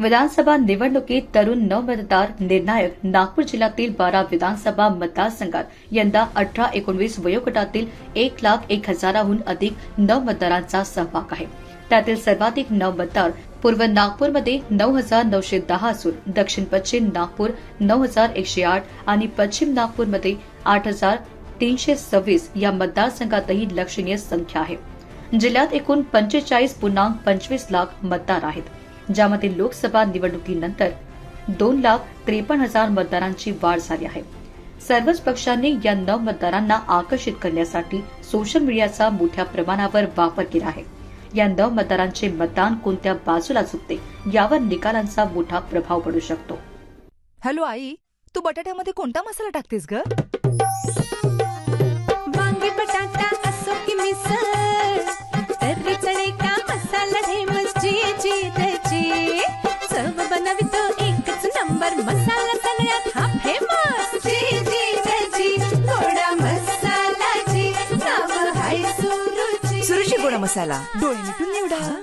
विधानसभा निवडणुकीत तरुण नवमतदार निर्णायक नागपूर जिल्ह्यातील बारा विधानसभा मतदारसंघात यंदा अठरा एकोणवीस वयोगटातील एक लाख एक हजाराहून अधिक नवमतदारांचा सहभाग आहे. त्यातील सर्वाधिक नवमतदार पूर्व नागपूरमध्ये नऊ हजार नऊशे दहा असून दक्षिण पश्चिम नागपूर नऊ हजार एकशे आठ आणि पश्चिम नागपूरमध्ये आठ हजार तीनशे सव्वीस या मतदारसंघातही लक्षणीय संख्या आहे. जिल्ह्यात एकूण पंचेचाळीस पूर्णांक पंचवीस लाख मतदार आहेत. ज्यामध्ये लोकसभा निवडणुकीनंतर दोन लाख त्रेपन्न हजार मतदारांची वाढ झाली आहे. सर्वच पक्षांनी या नव मतदारांना आकर्षित करण्यासाठी सोशल मीडियाचा मोठ्या प्रमाणावर वापर केला आहे. या नव मतदारांचे मतदान कोणत्या बाजूला चुकते यावर निकालांचा मोठा प्रभाव पडू शकतो. हॅलो आई तू बटाट्यामध्ये कोणता मसाला टाकतेस ग? मसाला जी नाव हाय सुरुची सुरुची गोडा मसाला डोळे मिटून निवडा